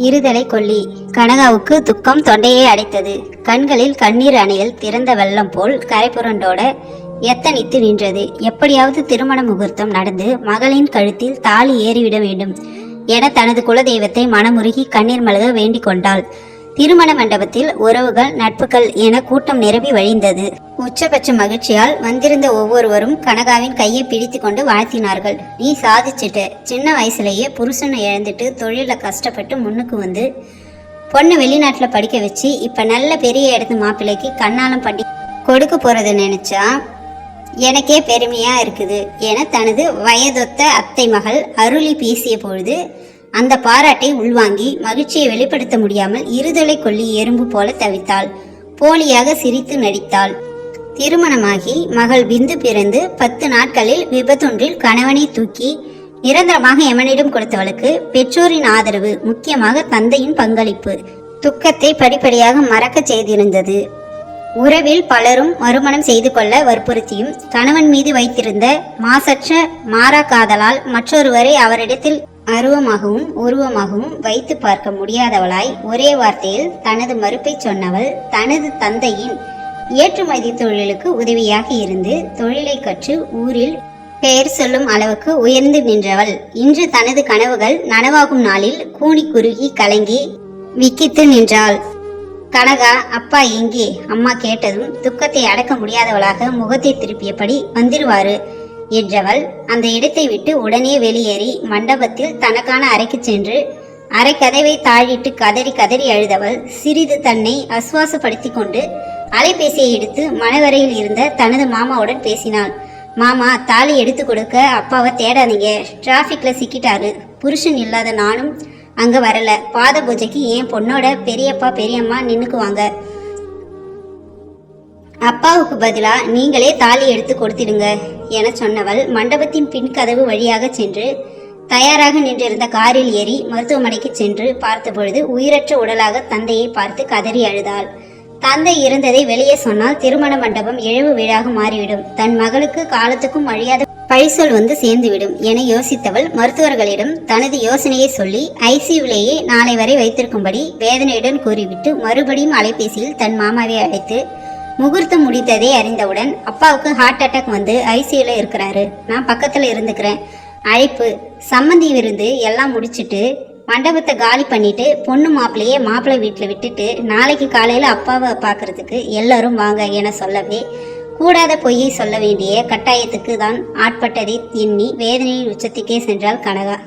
இருதலை கொல்லி. கனகாவுக்கு துக்கம் தொண்டையை அடைத்தது. கண்களில் கண்ணீர் அணையில் திறந்த வெள்ளம் போல் கரைபுரண்டோட எத்தனித்து நின்றது. எப்படியாவது திருமண முகூர்த்தம் நடந்து மகளின் கழுத்தில் தாலி ஏறிவிட வேண்டும் என தனது குலதெய்வத்தை மனமுருகி கண்ணீர் மல்க வேண்டிக் கொண்டாள். திருமண மண்டபத்தில் உறவுகள் நட்புகள் என கூட்டம் நிரம்பி வழிந்தது. உச்சபட்ச மகிழ்ச்சியால் வந்திருந்த ஒவ்வொருவரும் கனகாவின் கையை பிடித்து கொண்டு வாழ்த்தினார்கள். நீ சாதிச்சிட்ட. சின்ன வயசுலயே புருஷனை இழந்துட்டு தொழில கஷ்டப்பட்டு முன்னுக்கு வந்து பொண்ணு வெளிநாட்டில் படிக்க வச்சு இப்போ நல்ல பெரிய இடத்து மாப்பிள்ளைக்கு கண்ணாலம் பண்ணி கொடுக்க போகிறத நினைச்சா எனக்கே பெருமையா இருக்குது என தனது வயதொத்த அத்தை மகள் அருளி பேசிய பொழுது அந்த பாராட்டை உள்வாங்கி மகிழ்ச்சியை வெளிப்படுத்த முடியாமல் இருதலை கொல்லி எறும்பு போல தவித்தாள். போலியாக சிரித்து நடித்தாள். திருமணமாகி மகள் பிந்து பிறந்து பத்து நாட்களில் விபத்தொன்றில் கணவனை தூக்கி நிரந்தரமாக எமனிடம் கொடுத்தவளுக்கு பெற்றோரின் ஆதரவு முக்கியமாக தந்தையின் பங்களிப்பு துக்கத்தை படிப்படியாக மறக்கச் செய்திருந்தது. உறவில் பலரும் மறுமணம் செய்து கொள்ள வற்புறுத்தியும் கணவன் மீது வைத்திருந்த மாசற்ற மாறா காதலால் மற்றொருவரை அவரிடத்தில் அருவமாகவும் உருவமாகவும் வைத்து பார்க்க முடியாதவளாய் ஒரே வார்த்தையில் தனது மறுப்பை சொன்னவள் தனது தந்தையின் ஏற்றுமதி தொழிலுக்கு உதவியாக இருந்து தொழிலை கற்று ஊரில் பெயர் சொல்லும் அளவுக்கு உயர்ந்து நின்றவள். இன்று தனது கனவுகள் நனவாகும் நாளில் கூனி குறுகி கலங்கி விக்கித்து நின்றாள். கனகா அப்பா எங்கே? அம்மா கேட்டதும் துக்கத்தை அடக்க முடியாதவளாக முகத்தை திருப்பியபடி வந்துருவாரு. என்றவள் அந்த இடத்தை விட்டு உடனே வெளியேறி மண்டபத்தில் தனக்கான அறைக்கு சென்று அரை கதவை தாழிட்டு கதறி கதறி அழுதவள் சிறிது தன்னை அஸ்வாசப்படுத்தி கொண்டு அலைபேசியை எடுத்து மணவரையில் இருந்த தனது மாமாவுடன் பேசினாள். மாமா தாலி எடுத்து கொடுக்க அப்பாவை தேடாதீங்க. டிராஃபிக்ல சிக்கிட்டாரு. புருஷன் இல்லாத நானும் அங்க வரல. பாத பூஜைக்கு என் பொண்ணோட பெரியப்பா பெரியம்மா நின்னுக்குவாங்க. அப்பாவுக்கு பதிலா நீங்களே தாலி எடுத்து கொடுத்திடுங்க என சொன்னவள் மண்டபத்தின் பின் கதவு வழியாக சென்று தயாராக நின்றிருந்த காரில் ஏறி மருத்துவமனைக்கு சென்று பார்த்தபொழுது உயிரற்ற உடலாக தந்தையை பார்த்து கதறி அழுதாள். தந்தை இருந்ததை வெளியே சொன்னால் திருமண மண்டபம் இழவு வீடாக மாறிவிடும். தன் மகளுக்கு காலத்துக்கும் அழியாத பழிசொல் வந்து சேர்ந்துவிடும் என யோசித்தவள் மருத்துவர்களிடம் தனது யோசனையை சொல்லி ஐசியூவிலேயே நாளை வரை வைத்திருக்கும்படி வேதனையுடன் கூறிவிட்டு மறுபடியும் அலைபேசியில் தன் மாமாவை அழைத்து முகூர்த்தம் முடித்ததை அறிந்தவுடன் அப்பாவுக்கு ஹார்ட் அட்டாக் வந்து ஐசியூல இருக்கிறாரு. நான் பக்கத்துல இருந்துக்கிறேன். அழைப்பு சம்மந்தி விருந்து எல்லாம் முடிச்சுட்டு மண்டபத்தை காலி பண்ணிட்டு பொண்ணு மாப்பிள்ளையே மாப்பிள்ளை வீட்டில் விட்டுட்டு நாளைக்கு காலையில் அப்பாவை பார்க்கறதுக்கு எல்லாரும் வாங்க என சொல்லவே கூடாத பொய்யை சொல்ல வேண்டிய கட்டாயத்துக்கு தான் ஆட்பட்டதை எண்ணி வேதனையின் உச்சத்துக்கே சென்றாள் கனகா.